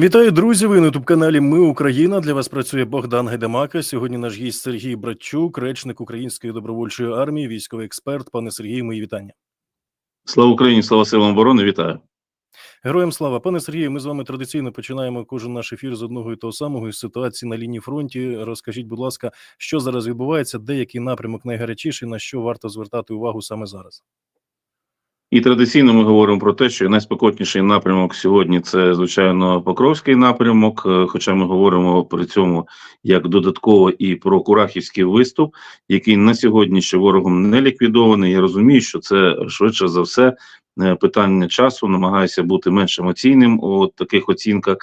Вітаю, друзі! Ви на ютуб каналі Ми Україна. Для вас працює Богдан Гайдамака. Сьогодні наш гість Сергій Братчук, речник Української добровольчої армії, військовий експерт. Пане Сергію, мої вітання. Слава Україні, слава силам оборони, вітаю. Героям слава, пане Сергію. Ми з вами традиційно починаємо кожен наш ефір з одного і того самого із ситуації на лінії фронті. Розкажіть, будь ласка, що зараз відбувається, де який напрямок найгарячіший, на що варто звертати увагу саме зараз? І традиційно ми говоримо про те, що найспекотніший напрямок сьогодні це звичайно Покровський напрямок. е, Хоча ми говоримо при цьому як додатково і про Курахівський виступ, який на сьогодні ще ворогом не ліквідований. Я розумію, що це швидше за все е, питання часу. Намагаюся бути менш емоційним у таких оцінках.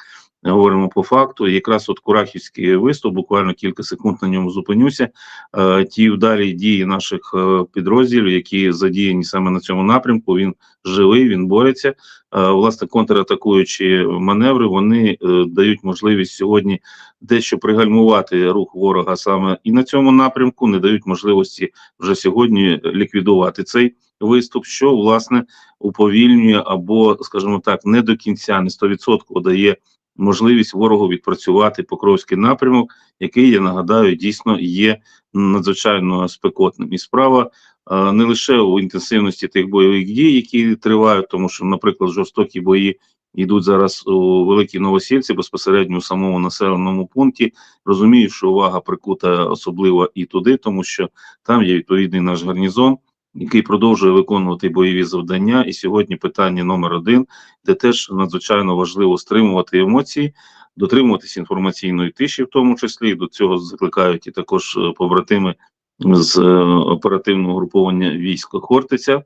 Говоримо по факту. Якраз от Курахівський виступ, буквально кілька секунд на ньому зупинюся. Е, ті вдалі дії наших е, підрозділів, які задіяні саме на цьому напрямку. Він живий, він бореться. Е, власне, контратакуючі маневри вони дають можливість сьогодні дещо пригальмувати рух ворога саме і на цьому напрямку, не дають можливості вже сьогодні ліквідувати цей виступ, що власне уповільнює або, скажімо так, не до кінця, не 100% дає можливість ворогу відпрацювати Покровський напрямок, який я нагадаю дійсно є надзвичайно спекотним. І справа е, не лише у інтенсивності тих бойових дій, які тривають, тому що, наприклад, жорстокі бої йдуть зараз у великій новосільці, безпосередньо у самому населеному пункті. Розумію, що увага прикута особливо і туди, тому що там є відповідний наш гарнізон. Який продовжує виконувати бойові завдання, і сьогодні питання номер один, де теж надзвичайно важливо стримувати емоції, дотримуватись інформаційної тиші, в тому числі. До цього закликають і також е, побратими з е, оперативного груповання війська Хортиця,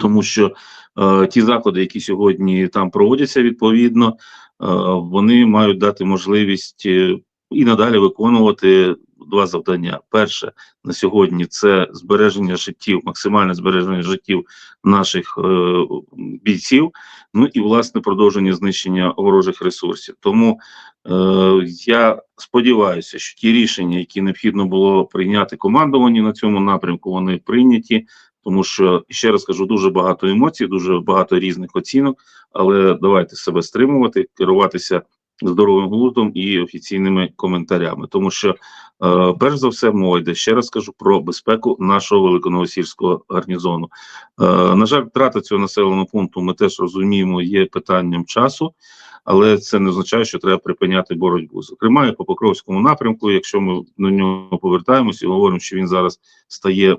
тому що е, ті заходи, які сьогодні там проводяться, відповідно, е, вони мають дати можливість е, і надалі виконувати два завдання. Перше на сьогодні це збереження життів, максимальне збереження життів наших е, бійців. Ну і власне продовження знищення ворожих ресурсів. Тому е, я сподіваюся, що ті рішення, які необхідно було прийняти командуванні на цьому напрямку, вони прийняті. Тому що ще раз кажу, дуже багато емоцій, дуже багато різних оцінок. Але давайте себе стримувати, керуватися здоровим глуздом і офіційними коментарями, тому що е, перш за все мова йде ще раз кажу про безпеку нашого великоновосільського гарнізону. Е, на жаль, втрата цього населеного пункту ми теж розуміємо, є питанням часу. Але це не означає, що треба припиняти боротьбу. Зокрема, і по Покровському напрямку, якщо ми до нього повертаємося і говоримо, що він зараз стає е,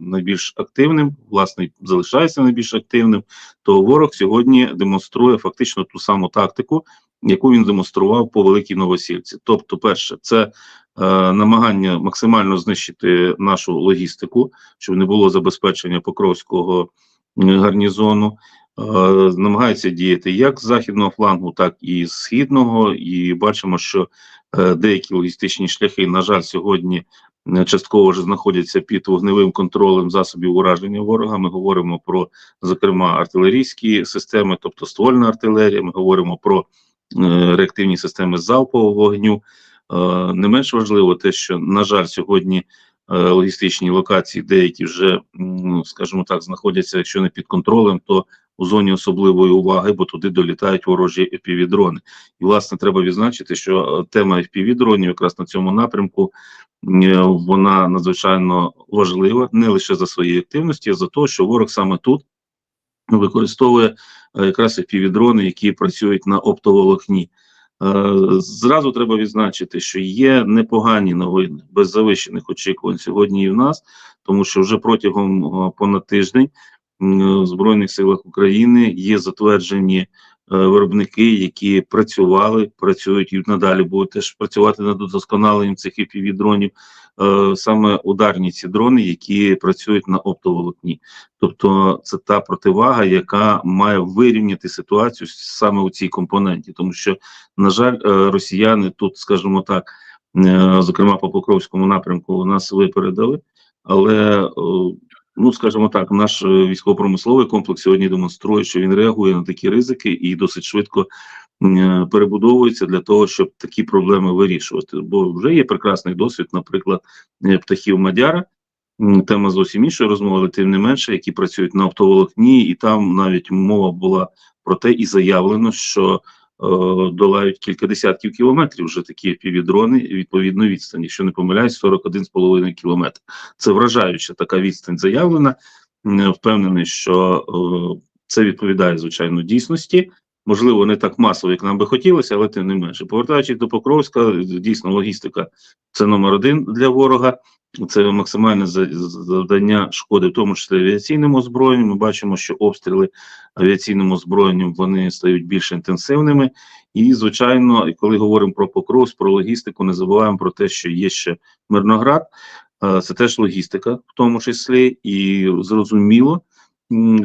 найбільш активним, власне залишається найбільш активним, то ворог сьогодні демонструє фактично ту саму тактику, яку він демонстрував по великій новосільці. Тобто, перше, це е, намагання максимально знищити нашу логістику, щоб не було забезпечення Покровського гарнізону. Е, намагаються діяти як з західного флангу, так і з східного, і бачимо, що е, деякі логістичні шляхи, на жаль, сьогодні е, частково вже знаходяться під вогневим контролем засобів ураження ворога. Ми говоримо про, зокрема, артилерійські системи, тобто ствольна артилерія. Ми говоримо про реактивні системи залпового вогню. Е, не менш важливо те, що на жаль, сьогодні е, логістичні локації деякі вже, скажімо так, знаходяться, якщо не під контролем, то у зоні особливої уваги, бо туди долітають ворожі FPV-дрони. І власне треба відзначити, що е, тема FPV-дронів якраз на цьому напрямку е, вона надзвичайно важлива не лише за свої активності, а за те, що ворог саме тут використовує е, якраз FPV-дрони, які працюють на оптоволокні. Е, Зразу треба відзначити, що є непогані новини без завищених очікувань сьогодні і в нас, тому що вже протягом е, понад тиждень в Збройних силах України є затверджені виробники, які працювали, працюють і надалі будуть теж працювати над удосконаленням цих FPV-дронів, е, саме ударні ці дрони, які працюють на оптоволокні. Тобто це та противага, яка має вирівняти ситуацію саме у цій компоненті, тому що, на жаль, е, росіяни тут, скажімо так, е, зокрема по Покровському напрямку, нас випередили, але е, ну скажімо так, наш е, військово-промисловий комплекс сьогодні демонструє, що він реагує на такі ризики і досить швидко е, перебудовується для того, щоб такі проблеми вирішувати. Бо вже є прекрасний досвід, наприклад, е, птахів Мадяра. Тема зовсім іншої розмови, але тим не менше, які працюють на оптоволокні, і там навіть мова була про те, і заявлено, що долають кілька десятків кілометрів вже такі півдрони відповідно відстані, якщо не помиляюсь, 41,5 кілометр. Це вражаюча така відстань заявлена. Впевнений, що е, це відповідає звичайно дійсності. Можливо, не так масово, як нам би хотілося, але тим не менше. Повертаючись до Покровська, дійсно логістика це номер один для ворога. Це максимальне завдання шкоди, в тому числі авіаційним озброєнням. Ми бачимо, що обстріли авіаційним озброєнням вони стають більш інтенсивними. І, звичайно, коли говоримо про покров, про логістику, не забуваємо про те, що є ще Мирноград. Е, Це теж логістика, в тому числі, і зрозуміло,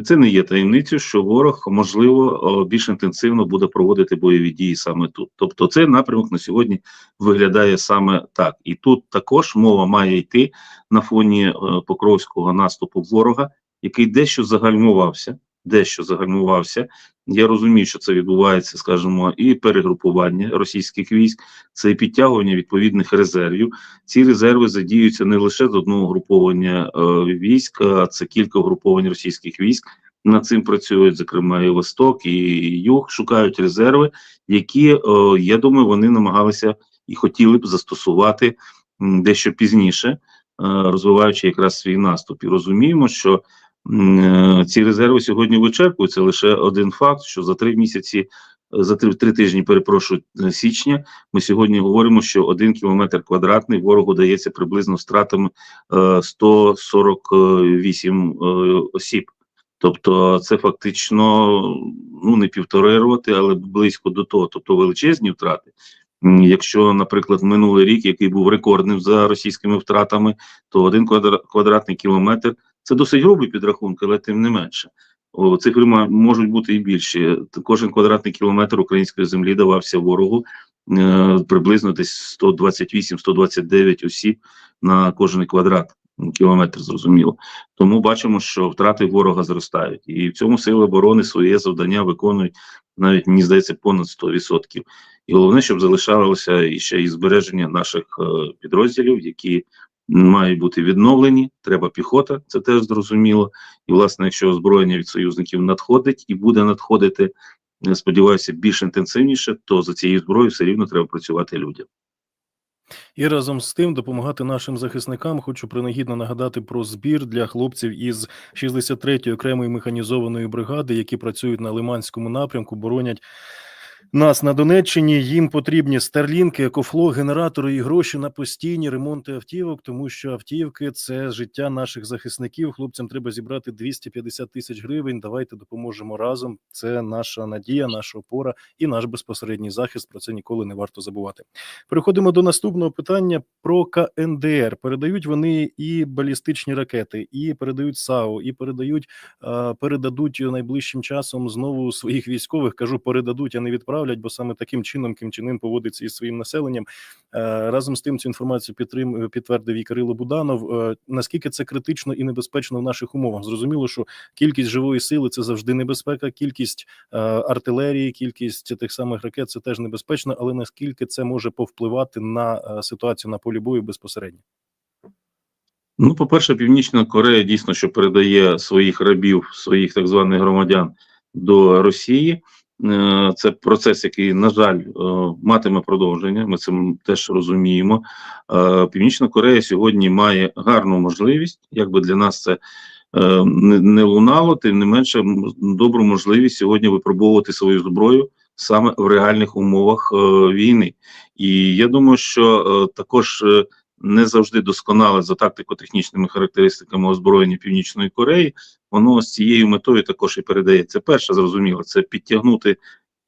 це не є таємницею, що ворог можливо більш інтенсивно буде проводити бойові дії саме тут. Тобто, цей напрямок на сьогодні виглядає саме так. І тут також мова має йти на фоні е, покровського наступу ворога, який дещо загальмувався. Дещо загальмувався. Я розумію, що це відбувається, скажімо, і перегрупування російських військ, це і підтягування відповідних резервів. Ці резерви задіються не лише з одного груповання е, військ, а це кілька груповань російських військ. Над цим працюють, зокрема, і Восток, і Юг шукають резерви, які е, я думаю, вони намагалися і хотіли б застосувати дещо пізніше, е, розвиваючи якраз свій наступ. І розуміємо, що ці резерви сьогодні вичерпуються. Лише один факт, що за три місяці, е, за три, три тижні, перепрошую, е, січня, ми сьогодні говоримо, що один кілометр квадратний ворогу дається приблизно втратами е, 148 е, осіб. Тобто це фактично ну не півтори роти, але близько до того, тобто величезні втрати. Якщо, наприклад, минулий рік, який був рекордним за російськими втратами, то один квадра- квадратний кілометр це досить грубий підрахунок, але тим не менше. О, цифри можуть бути і більші. Кожен квадратний кілометр української землі давався ворогу е, приблизно десь 128-129 осіб на кожен квадрат кілометр, зрозуміло. Тому бачимо, що втрати ворога зростають, і в цьому сили оборони своє завдання виконують навіть мені здається понад 100%. І головне, щоб залишалося і ще і збереження наших е, підрозділів, які мають бути відновлені. Треба піхота, це теж зрозуміло. І власне, якщо озброєння від союзників надходить і буде надходити, е, сподіваюся, більш інтенсивніше, то за цією зброєю все рівно треба працювати людям. І разом з тим допомагати нашим захисникам. Хочу принагідно нагадати про збір для хлопців із 63-ї окремої механізованої бригади, які працюють на Лиманському напрямку, боронять. Нас на Донеччині їм потрібні старлінки, екофло, генератори і гроші на постійні ремонти автівок, тому що автівки це життя наших захисників. Хлопцям треба зібрати 250 тисяч гривень. Давайте допоможемо разом. Це наша надія, наша опора і наш безпосередній захист. Про це ніколи не варто забувати. Переходимо до наступного питання про КНДР. Передають вони і балістичні ракети, і передають САУ, і передають передадуть найближчим часом знову своїх військових. Кажу, передадуть, а не відправлять, бо саме таким чином Ким Чен Ын поводиться із своїм населенням. Е, Разом з тим цю інформацію підтрим підтвердив і Кирило Буданов. Е, Наскільки це критично і небезпечно в наших умовах? Зрозуміло, що кількість живої сили це завжди небезпека, кількість е, артилерії, кількість тих самих ракет це теж небезпечно, але наскільки це може повпливати на ситуацію на полі бою безпосередньо? Ну, по-перше, Північна Корея дійсно що передає своїх рабів, своїх так званих громадян до Росії. Е, Це процес, який, на жаль, е, матиме продовження. Ми це теж розуміємо. Е, Північна Корея сьогодні має гарну можливість, якби для нас це не лунало, тим не менше добру можливість сьогодні випробовувати свою зброю саме в реальних умовах війни. І я думаю, що також. Не завжди досконале за тактико-технічними характеристиками озброєння Північної Кореї, воно з цією метою також і передається. Перше, зрозуміло, це підтягнути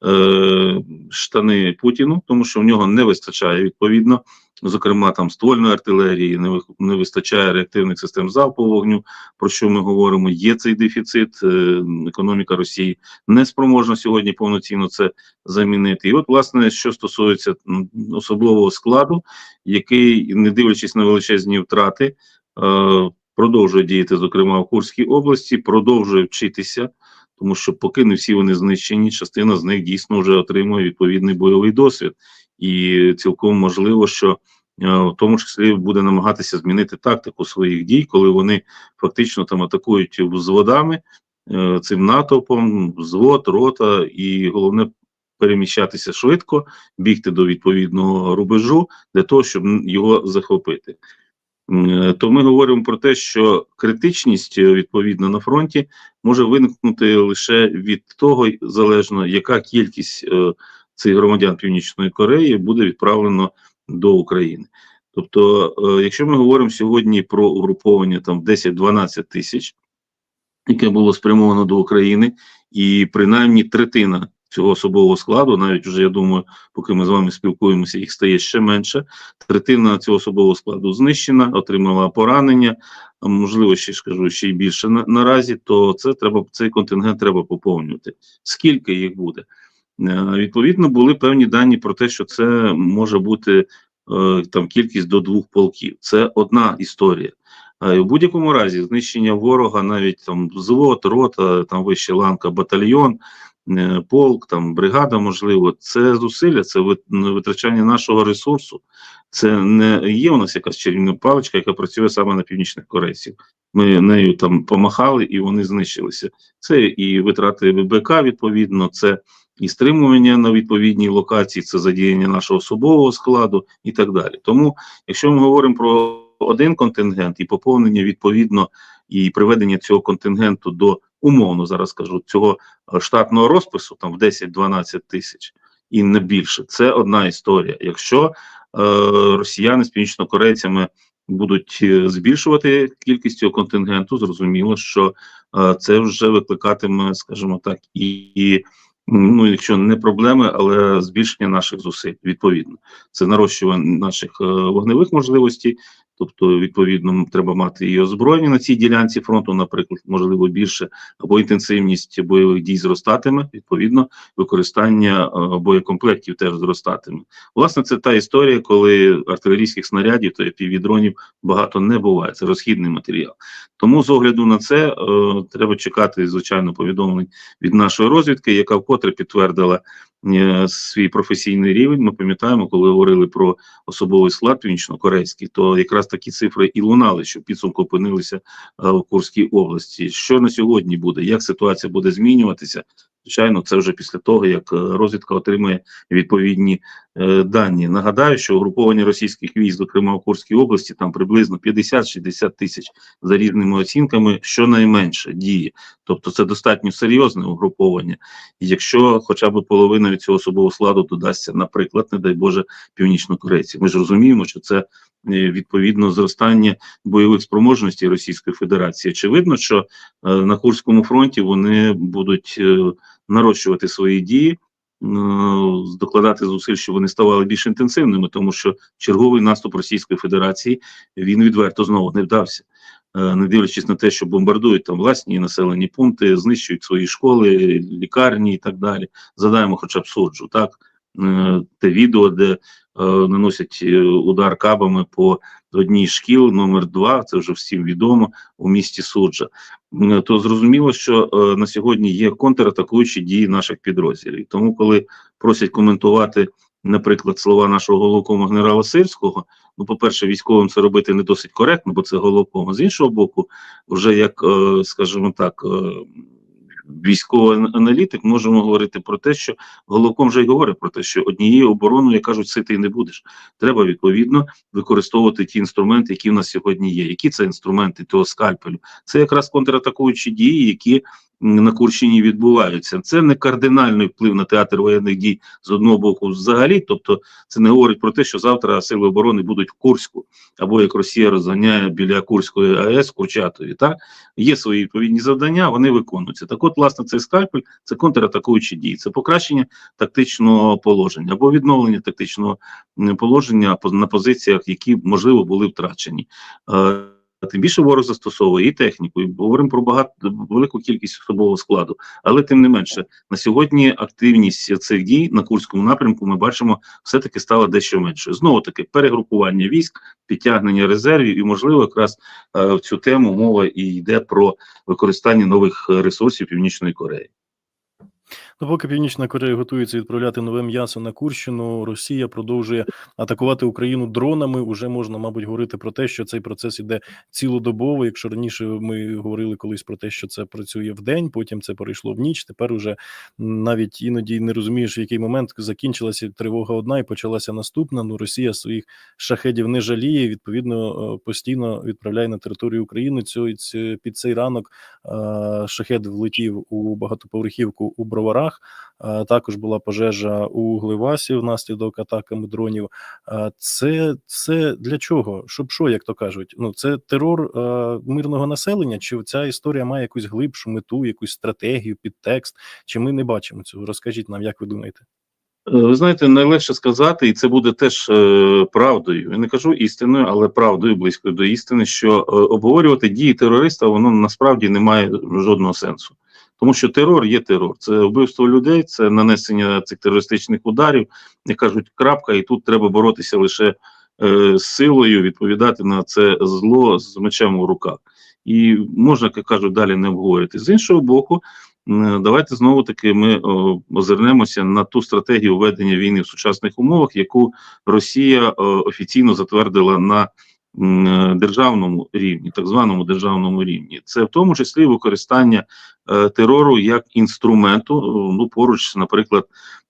е, штани Путіну, тому що в нього не вистачає відповідно, зокрема там ствольної артилерії, не, вистачає реактивних систем залпового вогню, про що ми говоримо. Є цей дефіцит. Е, економіка Росії не спроможна сьогодні повноцінно це замінити. І от, власне, що стосується особливого складу, який, не дивлячись на величезні втрати, е, продовжує діяти, зокрема в Курській області, продовжує вчитися, тому що поки не всі вони знищені, частина з них дійсно вже отримує відповідний бойовий досвід, і цілком можливо, що е, в тому числі буде намагатися змінити тактику своїх дій, коли вони фактично там атакують взводами, е, цим натовпом, взвод, рота, і головне переміщатися швидко, бігти до відповідного рубежу для того, щоб його захопити. М, То ми говоримо про те, що критичність е, відповідно на фронті може виникнути лише від того, залежно яка кількість е, цих громадян Північної Кореї буде відправлено до України. Тобто, е, якщо ми говоримо сьогодні про угруповання там 10-12 тисяч, яке було спрямовано до України, і принаймні третина цього особового складу, навіть вже я думаю, поки ми з вами спілкуємося, їх стає ще менше. Третина цього особового складу знищена, отримала поранення, можливо, ще скажу, ще й більше на, наразі. То це треба цей контингент треба поповнювати. Скільки їх буде? Е, Відповідно, були певні дані про те, що це може бути е, там кількість до двох полків. Це одна історія. Е, В будь-якому разі знищення ворога, навіть там взвод, рота, там вища ланка, батальйон, полк, там бригада, можливо, це зусилля, це ну, витрачання нашого ресурсу. Це не є у нас якась чарівна паличка, яка працює саме на північних корейців. Ми нею там помахали і вони знищилися. Це і витрати ВБК, відповідно, це і стримування на відповідній локації, це задіяння нашого особового складу і так далі. Тому, якщо ми говоримо про один контингент і поповнення відповідно і приведення цього контингенту до умовно зараз скажу цього е, штатного розпису, там в 10-12 тисяч і не більше, це одна історія. Якщо е, росіяни з північнокорейцями будуть е, збільшувати кількість цього контингенту, зрозуміло, що е, це вже викликатиме, скажімо так, і, і ну, якщо не проблеми, але збільшення наших зусиль відповідно. Це нарощування наших е, вогневих можливостей. Тобто, відповідно, треба мати і озброєння на цій ділянці фронту, наприклад, можливо, більше, або інтенсивність бойових дій зростатиме, відповідно, використання е, боєкомплектів теж зростатиме. Власне, це та історія, коли артилерійських снарядів та півдронів багато не буває. Це розхідний матеріал. Тому з огляду на це е, треба чекати, звичайно, повідомлень від нашої розвідки, яка вкотре підтвердила свій професійний рівень. Ми пам'ятаємо, коли говорили про особовий склад північно-корейський, то якраз такі цифри і лунали, що підсумку опинилися е, в Курській області. Що на сьогодні буде? Як ситуація буде змінюватися? Звичайно, це вже після того, як е, розвідка отримає відповідні е, дані. Нагадаю, що угруповання російських військ, зокрема в Курській області, там приблизно 50-60 тисяч за різними оцінками, щонайменше діє. Тобто це достатньо серйозне угруповання. Якщо хоча б половина від цього особового складу додасться, наприклад, не дай Боже, північнокорейців, ми ж розуміємо, що це е, відповідно зростання бойових спроможностей Російської Федерації. Очевидно, що е, на Курському фронті вони будуть е, нарощувати свої дії. е, Докладати зусиль, щоб вони ставали більш інтенсивними, тому що черговий наступ Російської Федерації він відверто знову не вдався. Е, Не дивлячись на те, що бомбардують там власні населені пункти, знищують свої школи, лікарні і так далі. Задаємо хоча б суджу, так те відео, де е, наносять е, удар кабами по одній шкіл, номер 2 це вже всім відомо у місті Суджа. То зрозуміло, що е, на сьогодні є контратакуючі дії наших підрозділів. Тому, коли просять коментувати, наприклад, слова нашого головкому генерала Сирського, ну, по-перше, військовим це робити не досить коректно, бо це головком. З іншого боку, вже як, е, скажімо так, е, військовий аналітик, можемо говорити про те, що головком вже й говорить про те, що однією обороною, як кажуть, ситий не будеш. Треба відповідно використовувати ті інструменти, які в нас сьогодні є. Які це інструменти того скальпелю? Це якраз контратакуючі дії, які на Курщині відбуваються. Це не кардинальний вплив на театр воєнних дій з одного боку взагалі. Тобто, це не говорить про те, що завтра сили оборони будуть в Курську, або як Росія розганяє біля Курської АЕС Курчатові. Так є свої відповідні завдання, вони виконуються. Так, от, власне, цей скальпель це контратакуючі дії, це покращення тактичного положення або відновлення тактичного положення по- на позиціях, які можливо були втрачені. Тим більше ворог застосовує і техніку, і говоримо про багато велику кількість особового складу. Але тим не менше, на сьогодні активність цих дій на Курському напрямку ми бачимо, все таки стала дещо меншою. Знову таки, перегрупування військ, підтягнення резервів, і можливо, якраз е, в цю тему мова і йде про використання нових ресурсів Північної Кореї. Ну, поки Північна Корея готується відправляти нове м'ясо на Курщину, Росія продовжує атакувати Україну дронами. Уже можна, мабуть, говорити про те, що цей процес іде цілодобово. Якщо раніше ми говорили колись про те, що це працює в день, потім це перейшло в ніч. Тепер уже навіть іноді не розумієш, в який момент закінчилася тривога одна і почалася наступна. Ну Росія своїх шахедів не жаліє. Відповідно, е, постійно відправляє на територію України. Цю під цей ранок е, шахед влетів у багатоповерхівку у Броварах. Е, Також була пожежа у Гливасі внаслідок атаками дронів. Е, Це, це для чого? Щоб що, як то кажуть? Ну це терор е, мирного населення? Чи ця історія має якусь глибшу мету, якусь стратегію, підтекст? Чи ми не бачимо цього? Розкажіть нам, як ви думаєте? Ви знаєте, найлегше сказати, і це буде теж е, правдою. Я не кажу істиною, але правдою близькою до істини, що е, обговорювати дії терориста воно насправді не має жодного сенсу. Тому що терор є терор. Це вбивство людей, це нанесення цих терористичних ударів, як кажуть, крапка, і тут треба боротися лише е, з силою, відповідати на це зло з мечем у руках. І можна, як кажуть, далі не обговорити. З іншого боку, Давайте знову таки ми озирнемося на ту стратегію ведення війни в сучасних умовах, яку Росія офіційно затвердила на державному рівні, так званому державному рівні. Це в тому числі використання терору як інструменту. Ну поруч, наприклад,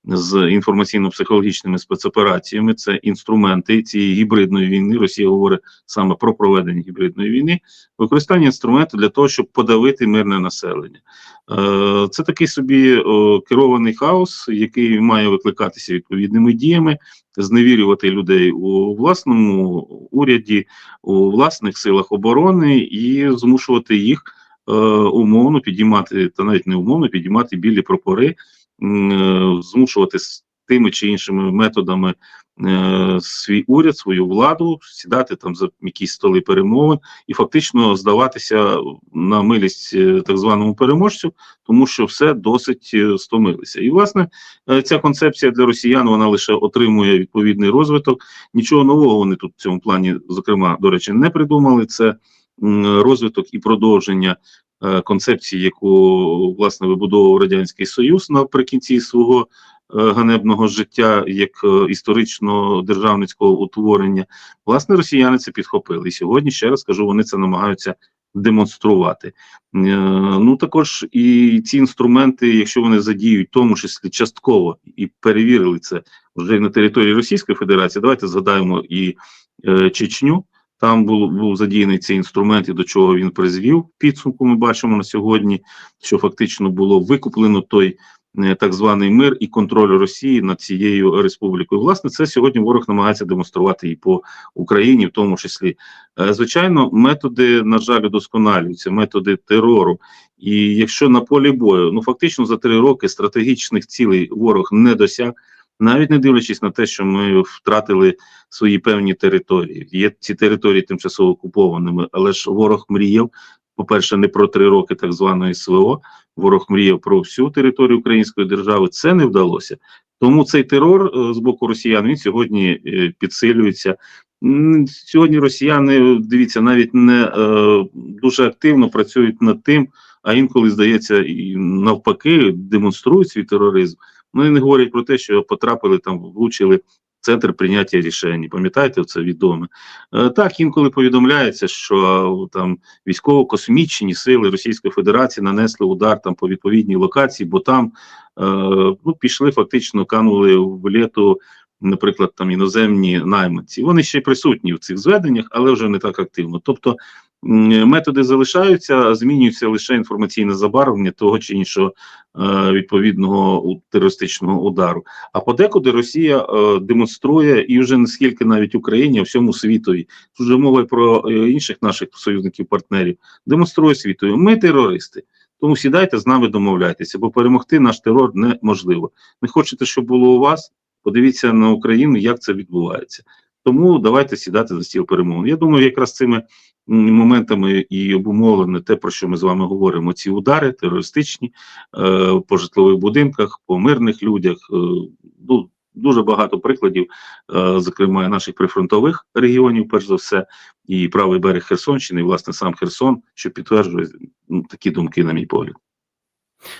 з інформаційно-психологічними спецопераціями. Це інструменти цієї гібридної війни. Росія говорить саме про проведення гібридної війни, використання інструменту для того, щоб подавити мирне населення. Е, Це такий собі керований хаос, який має викликатися відповідними діями, зневірювати людей у власному уряді, у власних силах оборони і змушувати їх е, умовно підіймати, та навіть не умовно підіймати білі прапори, е, змушувати з тими чи іншими методами е, свій уряд, свою владу, сідати там за якісь столи перемовин і фактично здаватися на милість е, так званому переможцю, тому що все досить е, стомилися. І власне е, ця концепція для росіян вона лише отримує відповідний розвиток. Нічого нового вони тут в цьому плані, зокрема, до речі, не придумали. Це розвиток і продовження е, концепції, яку власне вибудовував радянський союз наприкінці свого е, ганебного життя як е, історично державницького утворення. Власне, росіяни це підхопили. І сьогодні ще раз кажу, вони це намагаються демонструвати. Ну також і ці інструменти, якщо вони задіють, в тому числі частково, і перевірили це вже на території Російської Федерації. Давайте згадаємо і Чечню. Там був, був задіяний цей інструмент, і до чого він призвів. Підсумку ми бачимо на сьогодні, що фактично було викуплено той е, так званий мир і контроль Росії над цією республікою. Власне, це сьогодні ворог намагається демонструвати і по Україні, в тому числі. Е, Звичайно, методи, на жаль, удосконалюються, методи терору. І якщо на полі бою, ну фактично за три роки стратегічних цілей ворог не досяг, навіть не дивлячись на те, що ми втратили свої певні території. Є ці території тимчасово окупованими, але ж ворог мріяв. По-перше, не про три роки так званої СВО. Ворог мріяв про всю територію української держави. Це не вдалося. Тому цей терор е, з боку росіян він сьогодні е, підсилюється. Сьогодні росіяни дивіться навіть не е, дуже активно працюють над тим, а інколи здається, і навпаки демонструють свій тероризм. Ну і не говорять про те, що потрапили там, влучили центр прийняття рішень. Пам'ятаєте, це відоме. Е, так, інколи повідомляється, що там військово-космічні сили Російської Федерації нанесли удар там по відповідній локації, бо там е, ну, пішли фактично, канули в літу, наприклад, там іноземні найманці. Вони ще присутні в цих зведеннях, але вже не так активно. Тобто методи залишаються, змінюється лише інформаційне забарвлення того чи іншого е, відповідного терористичного удару. А подекуди Росія е, демонструє і вже не скільки навіть Україні, а всьому світові. Тут вже мова про е, інших наших союзників-партнерів. Демонструє світові. Ми терористи. Тому сідайте з нами домовляйтеся, бо перемогти наш терор неможливо. Не хочете, щоб було у вас? Подивіться на Україну, як це відбувається. Тому давайте сідати за стіл перемовин. Я думаю, якраз цими моментами і обумовлено те, про що ми з вами говоримо: ці удари терористичні е, по житлових будинках, по мирних людях. Е, ну, дуже багато прикладів, е, зокрема наших прифронтових регіонів, перш за все, і правий берег Херсонщини, і власне сам Херсон, що підтверджує м, такі думки, на мій погляд.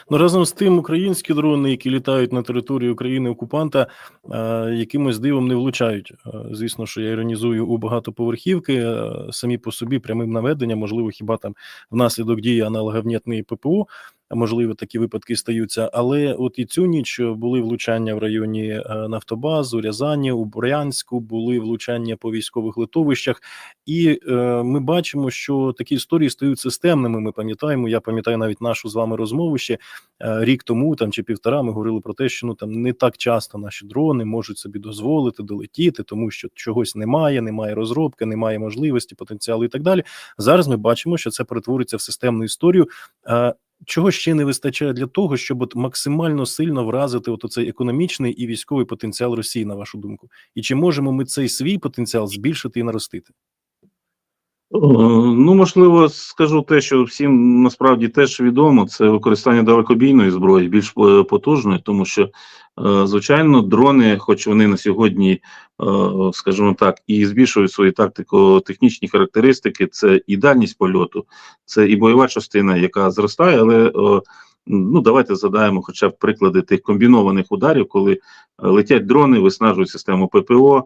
Ну, разом з тим, українські дрони, які літають на території України окупанта, е, якимось дивом не влучають. Е, звісно, що я іронізую у багатоповерхівки е, самі по собі прямим наведенням, можливо, хіба там внаслідок дії аналога внятної ППО. Можливо, такі випадки стаються, але от і цю ніч були влучання в районі е, Нафтобаз, у Рязані, у Брянську, були влучання по військових литовищах, і е, ми бачимо, що такі історії стають системними. Ми пам'ятаємо. Я пам'ятаю навіть нашу з вами розмову ще е, рік тому, там чи півтора, ми говорили про те, що ну там не так часто наші дрони можуть собі дозволити долетіти, тому що чогось немає, немає розробки, немає можливості, потенціалу і так далі. Зараз ми бачимо, що це перетвориться в системну історію. Е, Чого ще не вистачає для того, щоб от максимально сильно вразити от цей економічний і військовий потенціал Росії, на вашу думку? І чи можемо ми цей свій потенціал збільшити і наростити? Ну, можливо, скажу те, що всім насправді теж відомо, це використання далекобійної зброї, більш е, потужної, тому що, е, звичайно, дрони, хоч вони на сьогодні, е, скажімо так, і збільшують свої тактико-технічні характеристики, це і дальність польоту, це і бойова частина, яка зростає, але ну, давайте задаємо хоча б приклади тих комбінованих ударів, коли е, летять дрони, виснажують систему ППО,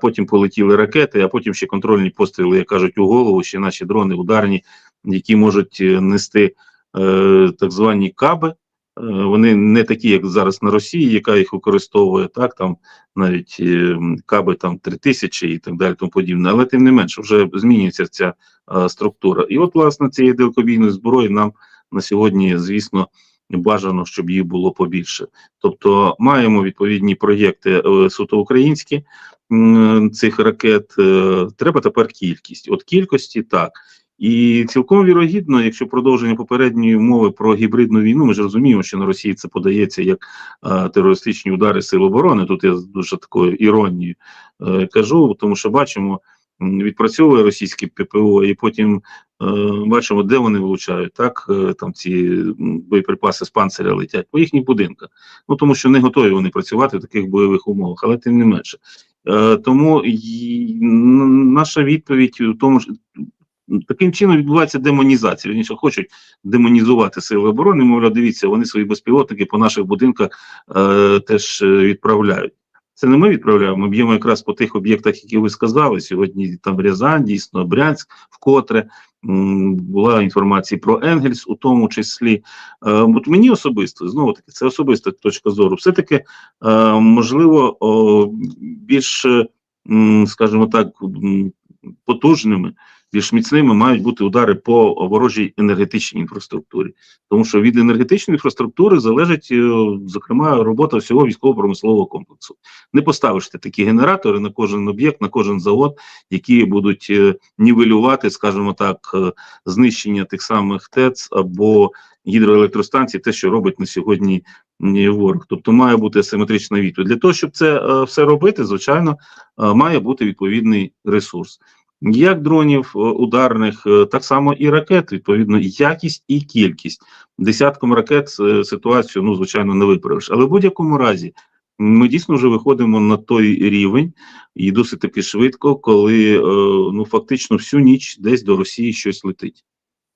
потім полетіли ракети, а потім ще контрольні постріли, як кажуть, у голову, ще наші дрони ударні, які можуть е, нести е, так звані каби. Е, Вони не такі, як зараз на Росії, яка їх використовує, так там навіть е, каби там 3000 і так далі, тому подібне. Але тим не менше, вже змінюється ця е, структура. І от, власне, цієї далекобійної зброї нам на сьогодні, звісно, бажано, щоб їх було побільше. Тобто маємо відповідні проєкти е, суто українські цих ракет. е, Треба тепер кількість. От кількості так. І цілком вірогідно, якщо продовження попередньої мови про гібридну війну, ми ж розуміємо, що на Росії це подається як е, терористичні удари сил оборони. Тут я з дуже такою іронією е, кажу, тому що бачимо, відпрацьовує російське ППО, і потім е, бачимо, де вони влучають. Так е, там ці боєприпаси з панциря летять по їхніх будинках. Ну тому що не готові вони працювати в таких бойових умовах, але тим не менше. Е, тому й- наша відповідь у тому ж таким чином відбувається демонізація. Вони що хочуть демонізувати сили оборони. Мовляв, дивіться, вони свої безпілотники по наших будинках е, теж відправляють. Це не ми відправляємо. Ми б'ємо якраз по тих об'єктах, які ви сказали. Сьогодні там Рязань, дійсно Брянськ, вкотре була інформація про Енгельс, у тому числі. Е, от мені особисто знову таки це особиста точка зору. Все таки е, можливо більш, скажімо так, потужними, більш міцними мають бути удари по ворожій енергетичній інфраструктурі, тому що від енергетичної інфраструктури залежить, е, зокрема, робота всього військово-промислового комплексу. Не поставиш ти такі генератори на кожен об'єкт, на кожен завод, які будуть е, нівелювати, скажімо так, е, знищення тих самих ТЕЦ або гідроелектростанцій, те, що робить на сьогодні ворог. Тобто має бути асиметрична відповідь. Для того, щоб це все робити, звичайно, має бути відповідний ресурс. Як дронів е, ударних, е, так само і ракет, відповідно, якість і кількість. Десятком ракет е, ситуацію, ну, звичайно, не виправиш. Але в будь-якому разі ми дійсно вже виходимо на той рівень і досить таки швидко, коли ну фактично всю ніч десь до Росії щось летить.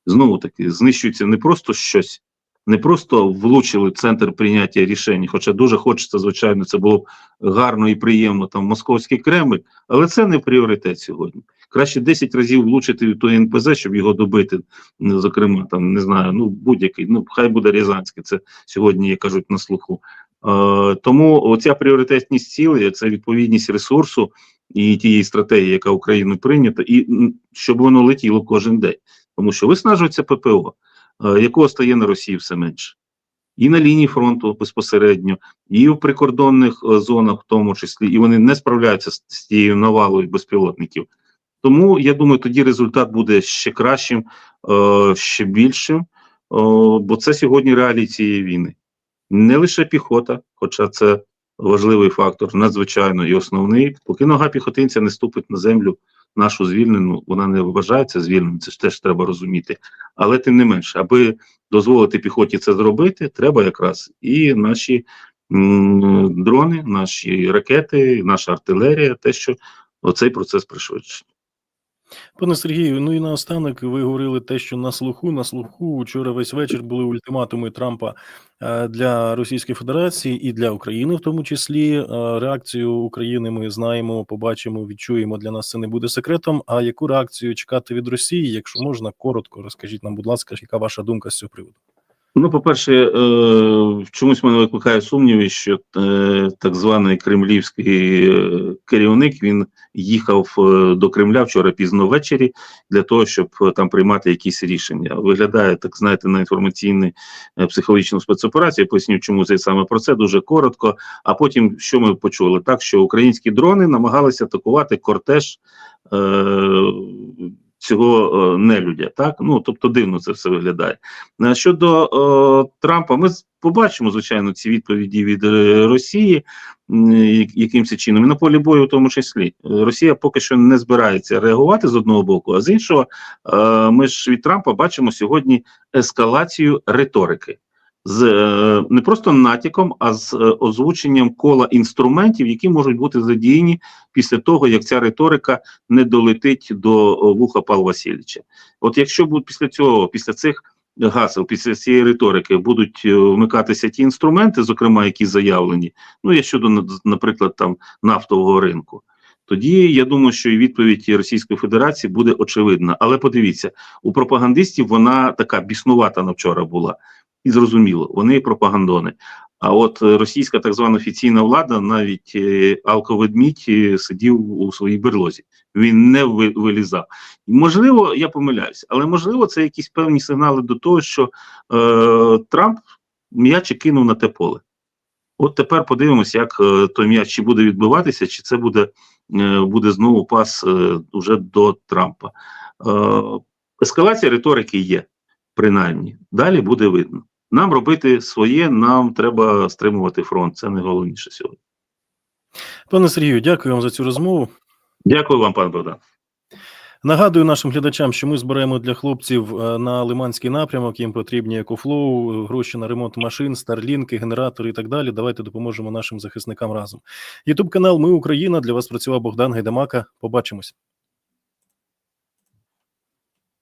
Знову таки, знищується не просто щось, не просто влучили центр прийняття рішень, хоча дуже хочеться, звичайно, це було б гарно і приємно там московський Кремль, але це не пріоритет сьогодні. Краще 10 разів влучити в той НПЗ, щоб його добити, зокрема, там не знаю, ну будь-який, ну хай буде Рязанський, це сьогодні, як кажуть, на слуху. Е, тому оця пріоритетність цілей, це відповідність ресурсу і тієї стратегії, яка Україною прийнята, і щоб воно летіло кожен день. Тому що виснажується ППО, е, якого стає на Росії все менше. І на лінії фронту безпосередньо, і в прикордонних е, зонах, в тому числі, і вони не справляються з, тією навалою безпілотників. Тому я думаю, тоді результат буде ще кращим, е, ще більшим, е, бо це сьогодні реалії цієї війни. Не лише піхота, хоча це важливий фактор, надзвичайно і основний. Поки нога піхотинця не ступить на землю нашу звільнену, вона не вважається звільненою, це ж теж треба розуміти. Але тим не менше, аби дозволити піхоті це зробити, треба якраз і наші дрони, наші ракети, наша артилерія, те, що оцей процес пришвидшить. Пане Сергію, ну і наостанок ви говорили те, що на слуху, на слуху вчора весь вечір були ультиматуми Трампа е, для Російської Федерації і для України, в тому числі. Е, Реакцію України ми знаємо, побачимо, відчуємо. Для нас це не буде секретом. А яку реакцію чекати від Росії? Якщо можна, коротко розкажіть нам, будь ласка, яка ваша думка з цього приводу? Ну, по-перше, е, чомусь мене викликає сумніви, що е, так званий кремлівський е, керівник він їхав е, до Кремля вчора пізно ввечері для того, щоб там приймати якісь рішення. Виглядає так, знаєте, на інформаційну психологічну спецоперацію. Я Поясню, чому це саме про це дуже коротко. А потім що ми почули? Так, що українські дрони намагалися атакувати кортеж. Цього е, нелюдя, так ну тобто дивно це все виглядає. Е, Щодо е, Трампа, ми побачимо, звичайно, ці відповіді від е, Росії, якимось чином, і на полі бою, в тому числі. Росія поки що не збирається реагувати з одного боку, а з іншого, ми ж від Трампа бачимо сьогодні ескалацію риторики. З е, не просто натяком, а з е, озвученням кола інструментів, які можуть бути задіяні після того, як ця риторика не долетить до е, вуха Павла Васильовича. От якщо будуть після цього, після цих гасел, після цієї риторики будуть вмикатися ті інструменти, зокрема, які заявлені, ну я щодо наприклад, там нафтового ринку. Тоді я думаю, що і відповідь Російської Федерації буде очевидна. Але подивіться, у пропагандистів вона така біснувата на вчора була, і зрозуміло, вони пропагандони. А от е, російська так звана офіційна влада, навіть е, Алковедмідь е, сидів у своїй берлозі. Він не вилізав. Можливо, я помиляюся, але можливо, це якісь певні сигнали до того, що е, Трамп м'ячі кинув на те поле. От тепер подивимося, як той м'яч чи буде відбиватися, чи це буде, буде знову пас уже до Трампа. Ескалація риторики є, принаймні. Далі буде видно. Нам робити своє, нам треба стримувати фронт. Це найголовніше сьогодні. Пане Сергію, дякую вам за цю розмову. Дякую вам, пан Богдан. Нагадую нашим глядачам, що ми зберемо для хлопців е, на Лиманський напрямок. Їм потрібні екофлоу, гроші на ремонт машин, старлінки, генератори і так далі. Давайте допоможемо нашим захисникам разом. Ютуб канал Ми Україна для вас працював Богдан Гайдамака. Побачимось.